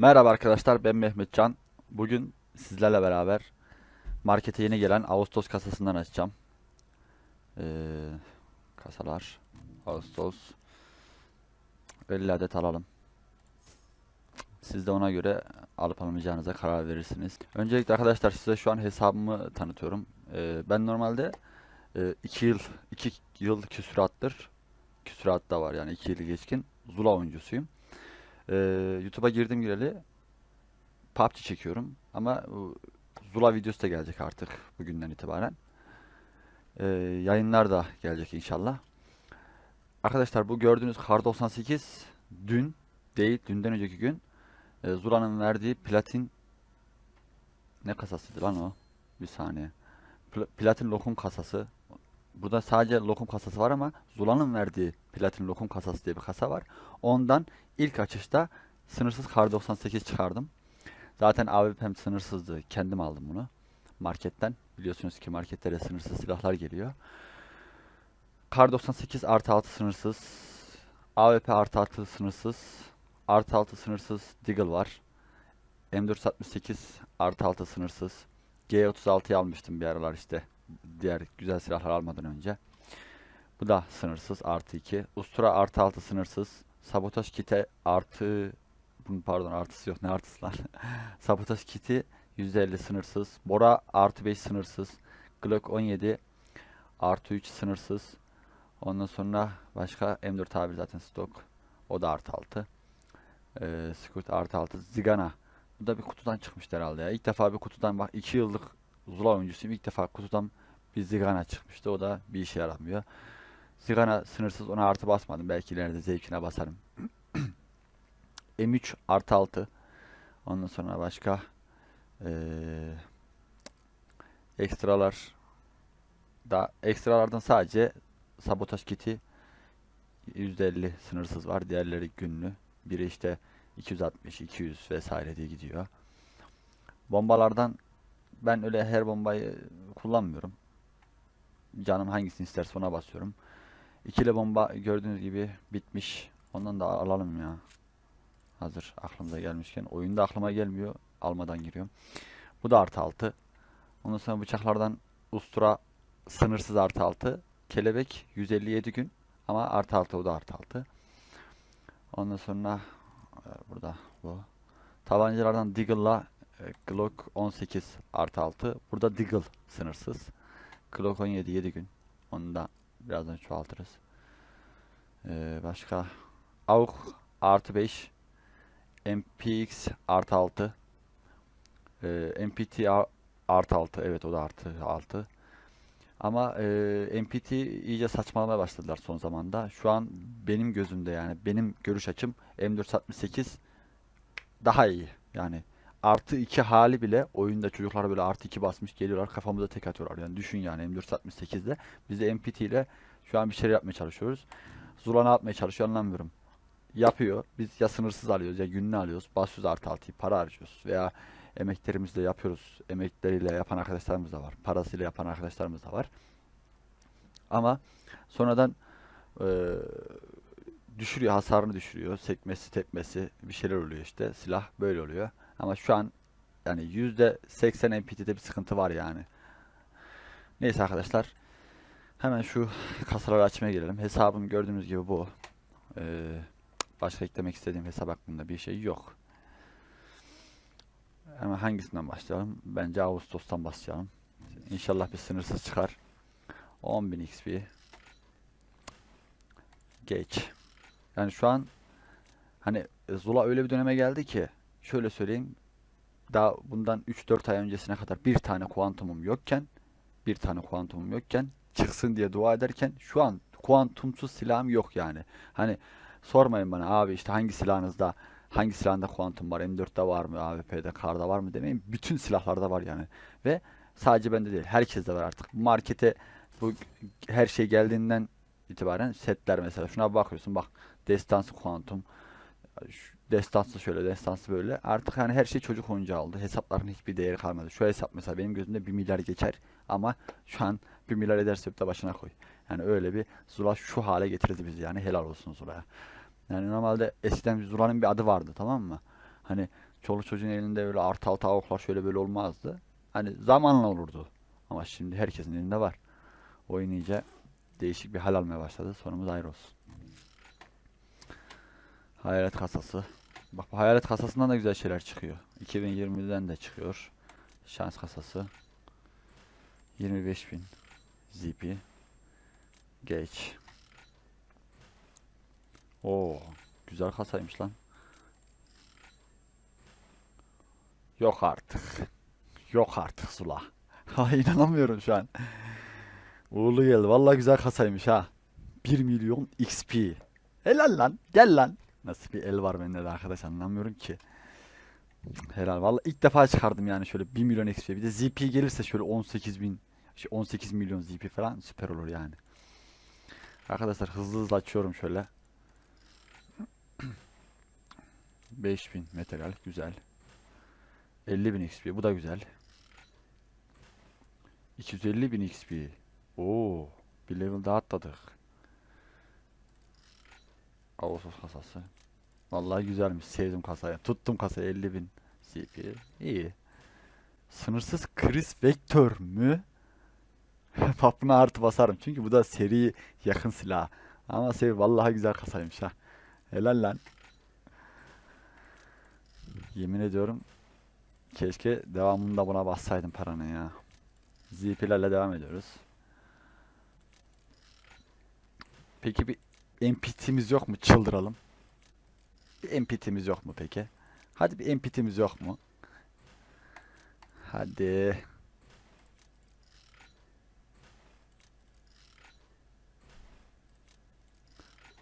Merhaba arkadaşlar ben Mehmetcan. Bugün sizlerle beraber markete yeni gelen Ağustos kasasından açacağım. Ee, kasalar Ağustos 50 adet alalım. Siz de ona göre alıp almayacağınıza karar verirsiniz. Öncelikle arkadaşlar size şu an hesabımı tanıtıyorum. Ee, ben normalde 2 yıl 2 yıl küsurattır küsurat da var yani 2 yıl geçkin Zula oyuncusuyum. Ee, YouTube'a girdim gireli PUBG çekiyorum ama Zula videosu da gelecek artık bugünden itibaren. Ee, yayınlar da gelecek inşallah. Arkadaşlar bu gördüğünüz Kar 98 dün değil dünden önceki gün e, Zula'nın verdiği platin ne kasasıydı lan o? Bir saniye. Pla- platin lokum kasası. Burada sadece lokum kasası var ama Zula'nın verdiği platin lokum kasası diye bir kasa var. Ondan ilk açışta sınırsız kar 98 çıkardım. Zaten AWP'm sınırsızdı. Kendim aldım bunu. Marketten. Biliyorsunuz ki marketlere sınırsız silahlar geliyor. Kar 98 artı 6 sınırsız. AWP artı 6 sınırsız. Artı 6 sınırsız Deagle var. M468 artı 6 sınırsız. G36'yı almıştım bir aralar işte. Diğer güzel silahlar almadan önce. Bu da sınırsız artı 2. Ustura artı 6 sınırsız. Sabotaj kite artı pardon artısı yok ne artısı lan. Sabotaj kiti %50 sınırsız. Bora artı 5 sınırsız. Glock 17 artı 3 sınırsız. Ondan sonra başka M4 abi zaten stok. O da artı 6. Ee, Scoot artı 6. Zigana. Bu da bir kutudan çıkmıştı herhalde ya. İlk defa bir kutudan bak 2 yıllık Zula oyuncusuyum. İlk defa kutudan bir Zigana çıkmıştı. O da bir işe yaramıyor. Zigana sınırsız ona artı basmadım. Belki ileride zevkine basarım. M3 artı 6. Ondan sonra başka eee, ekstralar da ekstralardan sadece sabotaj kiti %50 sınırsız var. Diğerleri günlü. Biri işte 260, 200 vesaire diye gidiyor. Bombalardan ben öyle her bombayı kullanmıyorum. Canım hangisini isterse ona basıyorum. İkili bomba gördüğünüz gibi bitmiş. Ondan da alalım ya. Hazır aklımıza gelmişken. Oyunda aklıma gelmiyor. Almadan giriyorum. Bu da artı 6. Ondan sonra bıçaklardan ustura sınırsız artı 6. Kelebek 157 gün. Ama artı 6 o da artı 6. Ondan sonra e, burada bu. Tabancalardan Deagle'la e, Glock 18 artı 6. Burada Deagle sınırsız. Glock 17 7 gün. Onu da birazdan çoğaltırız. Ee, başka? AUK artı 5 MPX artı 6 ee, MPT artı 6 evet o da artı 6 ama e, MPT iyice saçmalamaya başladılar son zamanda. Şu an benim gözümde yani benim görüş açım M468 daha iyi. Yani artı 2 hali bile oyunda çocuklar böyle artı 2 basmış geliyorlar kafamıza tek atıyorlar yani düşün yani M468'de biz de MPT ile şu an bir şeyler yapmaya çalışıyoruz Zula ne yapmaya çalışıyor anlamıyorum yapıyor. Biz ya sınırsız alıyoruz ya günlü alıyoruz. Basıyoruz artı altıyı para harcıyoruz. Veya emeklerimizle yapıyoruz. Emekleriyle yapan arkadaşlarımız da var. Parasıyla yapan arkadaşlarımız da var. Ama sonradan eee, düşürüyor, hasarını düşürüyor. Sekmesi, tepmesi bir şeyler oluyor işte. Silah böyle oluyor. Ama şu an yani %80 MPT'de bir sıkıntı var yani. Neyse arkadaşlar. Hemen şu kasaları açmaya gelelim. Hesabım gördüğünüz gibi bu. Eee Başka eklemek istediğim hesap hakkında bir şey yok. Hemen hangisinden başlayalım? Bence Ağustos'tan başlayalım. İnşallah bir sınırsız çıkar. 10.000 XP. Geç. Yani şu an hani Zula öyle bir döneme geldi ki şöyle söyleyeyim. Daha bundan 3-4 ay öncesine kadar bir tane kuantumum yokken bir tane kuantumum yokken çıksın diye dua ederken şu an kuantumsuz silahım yok yani. Hani Sormayın bana abi işte hangi silahınızda hangi silahında kuantum var? M4'te var mı? AWP'de, Kar'da var mı demeyin. Bütün silahlarda var yani. Ve sadece bende değil. Herkeste var artık. Bu markete bu her şey geldiğinden itibaren setler mesela. Şuna bakıyorsun bak. Destansı kuantum. şu Destansı şöyle, destansı böyle. Artık hani her şey çocuk oyuncağı oldu. Hesapların hiçbir değeri kalmadı. Şu hesap mesela benim gözümde 1 milyar geçer. Ama şu an 1 milyar ederse de başına koy. Yani öyle bir Zula şu hale getirdi bizi yani helal olsun Zula'ya. Yani normalde eskiden Zula'nın bir adı vardı tamam mı? Hani çoluk çocuğun elinde öyle artı altı avuklar şöyle böyle olmazdı. Hani zamanla olurdu. Ama şimdi herkesin elinde var. Oyun iyice değişik bir hal almaya başladı. Sonumuz ayrı olsun. Hayalet kasası. Bak bu hayalet kasasından da güzel şeyler çıkıyor. 2020'den de çıkıyor. Şans kasası. 25.000 ZP. Geç. Oo, güzel kasaymış lan. Yok artık. Yok artık Sula. Ha inanamıyorum şu an. Uğurlu geldi. Vallahi güzel kasaymış ha. 1 milyon XP. Helal lan. Gel lan. Nasıl bir el var bende de arkadaş anlamıyorum ki. Helal. Vallahi ilk defa çıkardım yani şöyle 1 milyon XP. Bir de ZP gelirse şöyle 18 bin, şey 18 milyon ZP falan süper olur yani. Arkadaşlar hızlı hızlı açıyorum şöyle. 5000 materyal güzel. 50.000 XP bu da güzel. 250.000 XP. Oo, bir level daha atladık. Ağustos kasası. Vallahi güzelmiş. Sevdim kasayı. Tuttum kasayı 50.000 CP. İyi. Sınırsız kriz vektör mü? Buna artı basarım. Çünkü bu da seri yakın silah. Ama sev vallahi güzel kasaymış ha. Helal lan. Yemin ediyorum keşke devamında buna bassaydım paranı ya. ZP'lerle devam ediyoruz. Peki bir NPT'miz yok mu? Çıldıralım. Bir NPT'miz yok mu peki? Hadi bir NPT'miz yok mu? Hadi.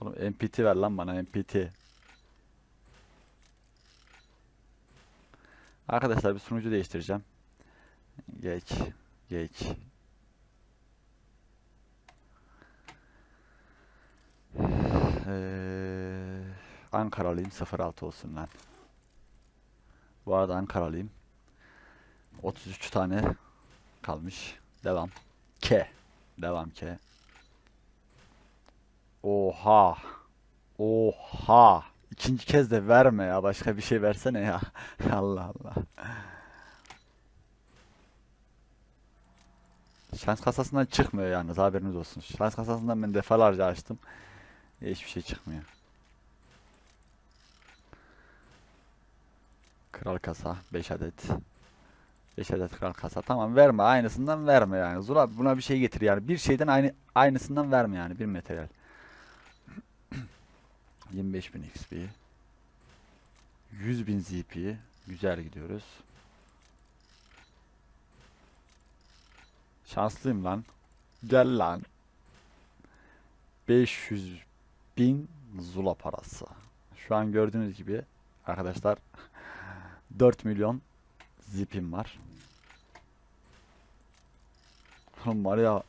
Oğlum NPT ver lan bana NPT. Arkadaşlar bir sunucu değiştireceğim. Geç. Geç. Ee, Ankaralıyım 06 olsun lan. Bu arada Ankaralıyım. 33 tane kalmış. Devam. K. Devam K. Oha. Oha. İkinci kez de verme ya. Başka bir şey versene ya. Allah Allah. Şans kasasından çıkmıyor yalnız haberiniz olsun. Şans kasasından ben defalarca açtım. Hiçbir şey çıkmıyor. Kral kasa 5 adet. 5 adet kral kasa. Tamam verme aynısından verme yani. Zula buna bir şey getir yani. Bir şeyden aynı aynısından verme yani bir materyal. 25.000 XP. 100.000 ZP. Güzel gidiyoruz. Şanslıyım lan. Gel lan. 500 bin Zula parası. Şu an gördüğünüz gibi arkadaşlar 4 milyon zipim var. Oğlum var ya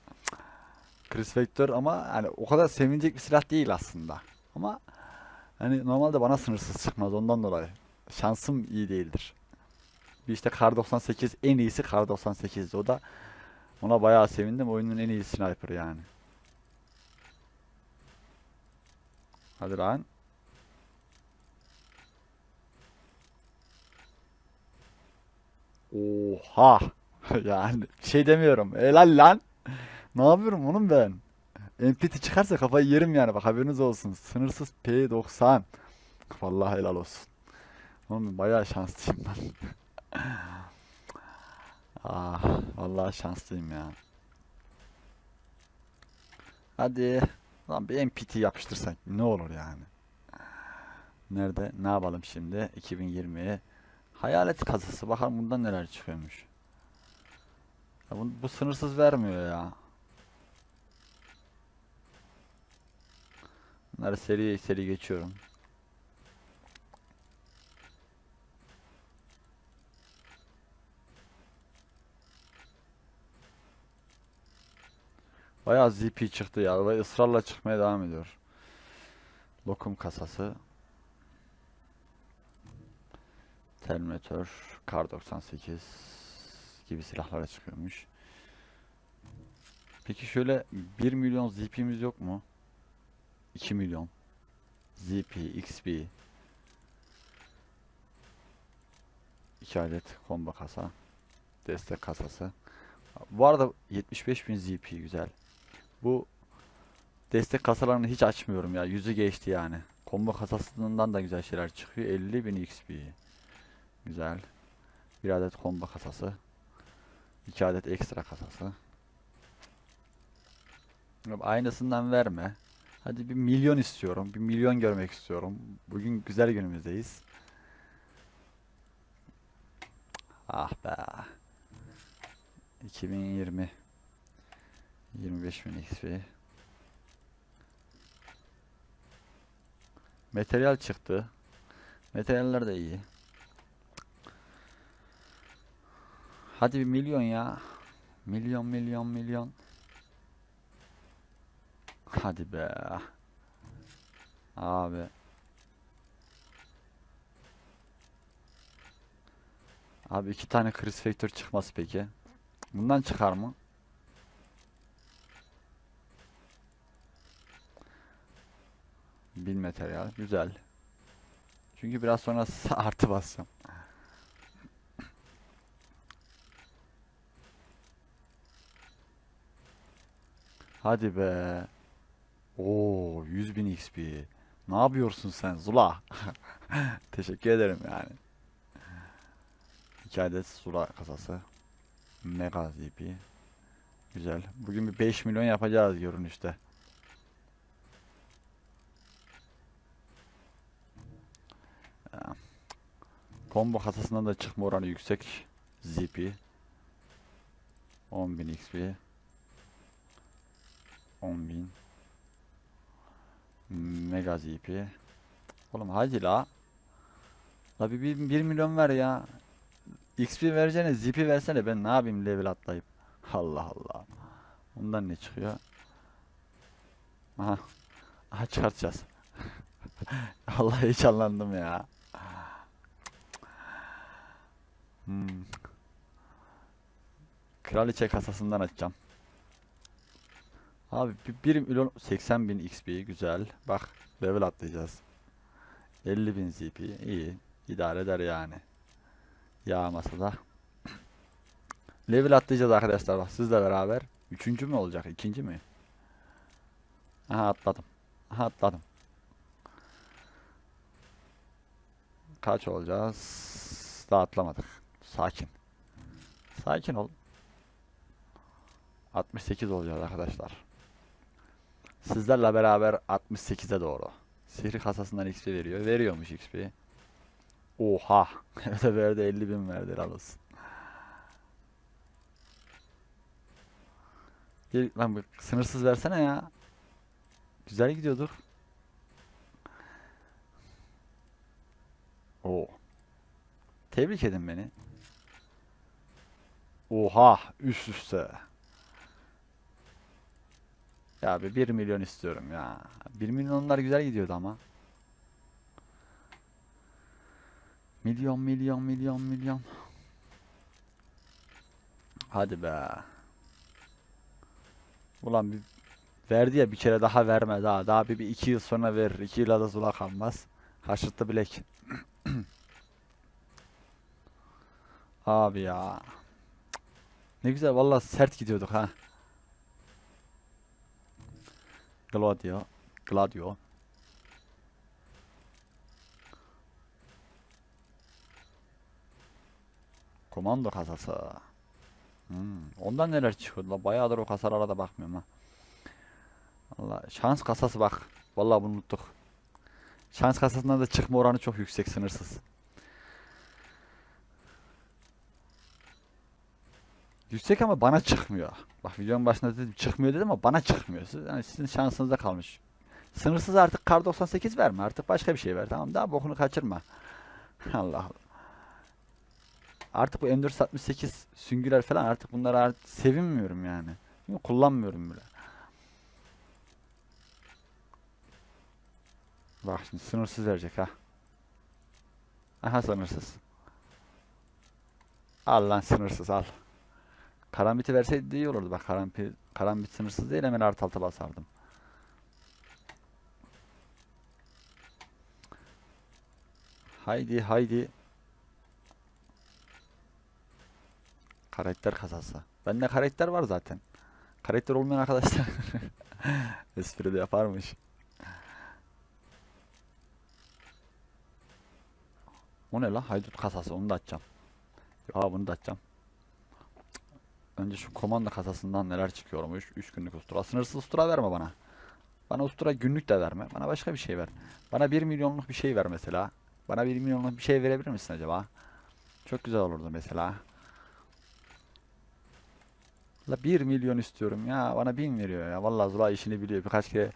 Chris Vector ama hani o kadar sevinecek bir silah değil aslında. Ama hani normalde bana sınırsız çıkmaz ondan dolayı. Şansım iyi değildir. Bir işte Kar 98 en iyisi Kar 98'di. O da ona bayağı sevindim. Oyunun en iyi sniper yani. Hadi lan. Oha. Yani şey demiyorum. Helal lan. Ne yapıyorum oğlum ben? NPT çıkarsa kafayı yerim yani bak haberiniz olsun. Sınırsız P90. Vallahi helal olsun. Oğlum bayağı şanslıyım ben. Ah, vallahi şanslıyım ya. Hadi. Lan bir NPT yapıştırsak ne olur yani. Nerede? Ne yapalım şimdi? 2020'ye. Hayalet kasası. Bakalım bundan neler çıkıyormuş. Ya bu, bu sınırsız vermiyor ya. Bunları seri seri geçiyorum. Bayağı ZP çıktı ya ve ısrarla çıkmaya devam ediyor. Lokum kasası. Terminator, Kar 98 gibi silahlara çıkıyormuş. Peki şöyle 1 milyon ZP'miz yok mu? 2 milyon. ZP, XP. 2 adet combo kasa. Destek kasası. Bu arada 75.000 ZP güzel. Bu destek kasalarını hiç açmıyorum ya. Yüzü geçti yani. Combo kasasından da güzel şeyler çıkıyor. 50.000 XP. Güzel. Bir adet combo kasası. 2 adet ekstra kasası. Aynısından verme. Hadi bir milyon istiyorum. Bir milyon görmek istiyorum. Bugün güzel günümüzdeyiz. Ah be. 2020 25.000 XP. Materyal çıktı. Materyaller de iyi. Hadi bir milyon ya. Milyon milyon milyon. Hadi be. Abi. Abi iki tane Chris Factor çıkması peki. Bundan çıkar mı? Bin materyal. Güzel. Çünkü biraz sonra artı basacağım. Hadi be. Oo 100.000 XP. Ne yapıyorsun sen Zula? Teşekkür ederim yani. 2 adet Zula kasası. Mega ZP. Güzel. Bugün bir 5 milyon yapacağız görünüşte. Combo kasasından da çıkma oranı yüksek. ZP. 10.000 XP. 10.000 Mega ZP. Oğlum hadi la. La bir, bir, 1 milyon ver ya. XP vereceğine ZP versene ben ne yapayım level atlayıp. Allah Allah. Ondan ne çıkıyor? Aha. Aha çıkartacağız. Allah hiç anlandım ya. Hmm. Kraliçe kasasından açacağım. Abi bir 1 milyon 80 bin XP güzel. Bak level atlayacağız. 50 bin ZP iyi. idare eder yani. Yağmasa da. Level atlayacağız arkadaşlar bak sizle beraber. Üçüncü mü olacak? ikinci mi? Aha atladım. Aha atladım. Kaç olacağız? Daha atlamadık. Sakin. Sakin ol. 68 olacağız arkadaşlar. Sizlerle beraber 68'e doğru. Sihri kasasından XP veriyor. Veriyormuş XP. Oha. Evet verdi 50 bin verdi helal olsun. Lan bak sınırsız versene ya. Güzel gidiyorduk. Oo. Tebrik edin beni. Oha üst üste. Ya abi 1 milyon istiyorum ya. 1 milyonlar güzel gidiyordu ama. Milyon milyon milyon milyon. Hadi be. Ulan bir verdi ya bir kere daha verme daha. Daha bir, bir iki yıl sonra verir. İki yıla da zula kalmaz. Haşırttı bilek. Abi ya. Ne güzel vallahi sert gidiyorduk ha. Gladio. Gladio. Komando kasası. Hmm, ondan neler çıkıyor la bayağıdır o kasalara da bakmıyorum ha. Allah şans kasası bak. Vallahi bunu unuttuk. Şans kasasından da çıkma oranı çok yüksek sınırsız. Yüksek ama bana çıkmıyor. Bak videonun başında dedim çıkmıyor dedim ama bana çıkmıyor. Siz, yani sizin şansınıza kalmış. Sınırsız artık kar 98 verme. Artık başka bir şey ver. Tamam daha bokunu kaçırma. Allah Allah. Artık bu M468 süngüler falan artık bunları artık sevinmiyorum yani. Kullanmıyorum bile. Bak şimdi sınırsız verecek ha. Aha sınırsız. Al lan sınırsız al. Karambit'i verseydi iyi olurdu. Bak karambit, karambit sınırsız değil hemen artı altı basardım. Haydi haydi. Karakter kasası. Bende karakter var zaten. Karakter olmayan arkadaşlar espri de yaparmış. O ne lan? Haydut kasası. Onu da açacağım. Ya bunu da açacağım. Önce şu komanda kasasından neler çıkıyormuş. 3 günlük ustura. Sınırsız ustura verme bana. Bana ustura günlük de verme. Bana başka bir şey ver. Bana 1 milyonluk bir şey ver mesela. Bana 1 milyonluk bir şey verebilir misin acaba? Çok güzel olurdu mesela. La 1 milyon istiyorum ya. Bana 1000 veriyor ya. Vallahi Zula işini biliyor. Birkaç kere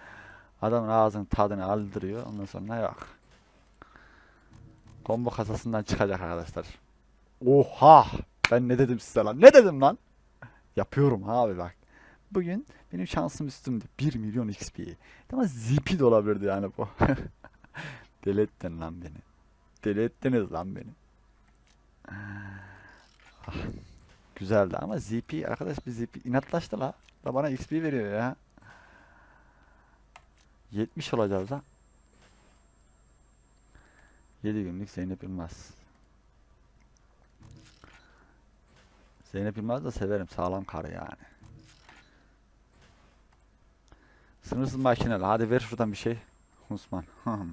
adamın ağzının tadını aldırıyor. Ondan sonra yok. Combo kasasından çıkacak arkadaşlar. Oha! Ben ne dedim size lan? Ne dedim lan? Yapıyorum abi bak. Bugün benim şansım üstümde. 1 milyon XP. Ama ZP de olabilirdi yani bu. Deli ettin lan beni. Deli ettiniz lan beni. Ah, güzeldi ama ZP arkadaş bir ZP inatlaştı la. Da bana XP veriyor ya. 70 olacağız da. 7 günlük Zeynep Yılmaz. Zeynep Yılmaz da severim. Sağlam karı yani. Sınırsız makineli. Hadi ver şuradan bir şey. Osman.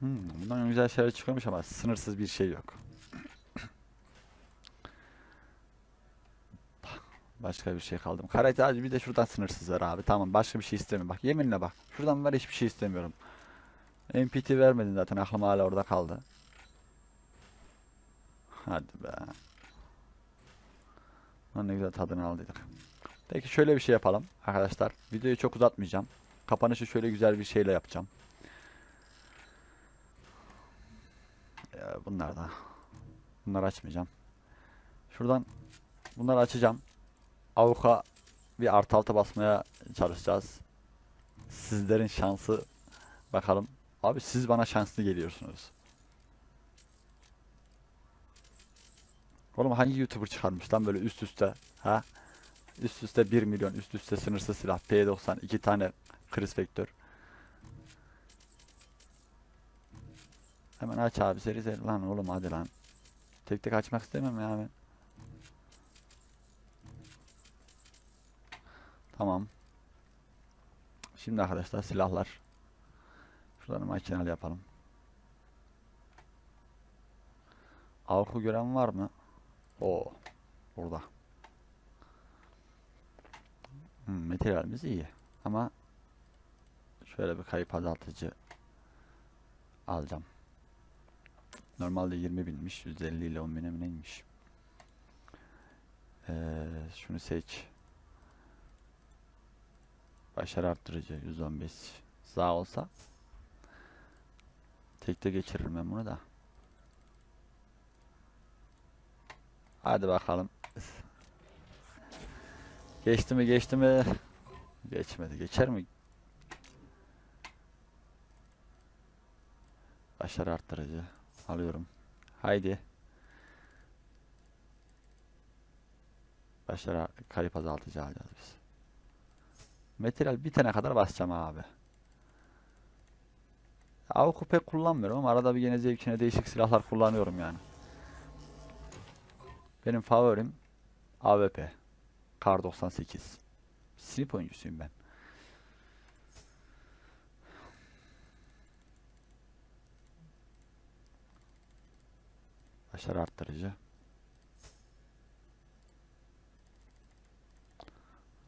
Hmm, bundan güzel şeyler çıkıyormuş ama sınırsız bir şey yok. Başka bir şey kaldı mı? Karate hadi bir de şuradan sınırsız ver abi. Tamam başka bir şey istemiyorum. Bak yeminle bak. Şuradan ver hiçbir şey istemiyorum. MPT vermedin zaten aklım hala orada kaldı. Hadi be. Lan ne güzel tadını aldıydık. Peki şöyle bir şey yapalım arkadaşlar. Videoyu çok uzatmayacağım. Kapanışı şöyle güzel bir şeyle yapacağım. Bunlar da. Bunları açmayacağım. Şuradan bunları açacağım. Avuka bir artı altı basmaya çalışacağız. Sizlerin şansı bakalım. Abi siz bana şanslı geliyorsunuz. Oğlum hangi YouTuber çıkarmış lan böyle üst üste? Ha? Üst üste 1 milyon, üst üste sınırsız silah, P90, 2 tane kriz vektör. Hemen aç abi seri seri lan oğlum hadi lan. Tek tek açmak istemem ya ben. Tamam. Şimdi arkadaşlar silahlar. Şuradan makinalı yapalım. Avku gören var mı? O burada. Hmm, materyalimiz iyi. Ama şöyle bir kayıp azaltıcı alacağım. Normalde 20 binmiş. 150 ile 10 bine mi? Ee, şunu seç. Başarı arttırıcı 115. Sağ olsa tekte geçiririm ben bunu da. Hadi bakalım. Geçti mi geçti mi? Geçmedi. Geçer mi? Başarı arttırıcı. Alıyorum. Haydi. Başarı kayıp azaltıcı alacağız biz. Materyal bitene kadar basacağım abi. Avuk'u pek kullanmıyorum ama arada bir gene zevkine değişik silahlar kullanıyorum yani. Benim favorim AWP. Kar 98. Snip oyuncusuyum ben. Başarı arttırıcı.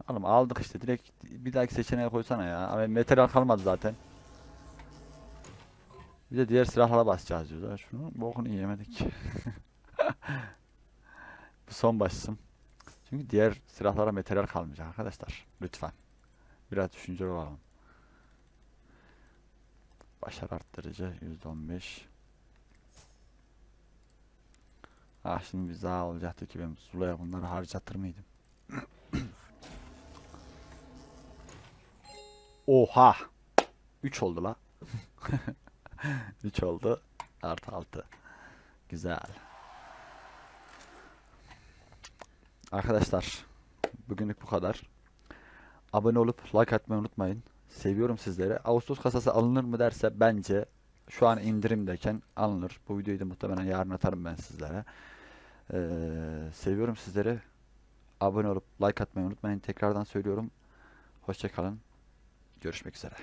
Oğlum aldık işte direkt bir dahaki seçeneğe koysana ya. Ama materyal kalmadı zaten. Bir de diğer silahlara basacağız diyorlar. Şunu bokunu yiyemedik. Son başsın. Çünkü diğer silahlara materyal kalmayacak arkadaşlar. Lütfen. Biraz düşünceli olalım. Başarı arttırıcı %15. Ah şimdi bir daha olacaktı ki ben Zula'ya bunları harcatır mıydım? Oha! 3 oldu la. 3 oldu. Artı 6. Güzel. Arkadaşlar bugünlük bu kadar. Abone olup like atmayı unutmayın. Seviyorum sizleri. Ağustos kasası alınır mı derse bence şu an indirimdeyken alınır. Bu videoyu da muhtemelen yarın atarım ben sizlere. Ee, seviyorum sizleri. Abone olup like atmayı unutmayın. Tekrardan söylüyorum. Hoşça kalın. Görüşmek üzere.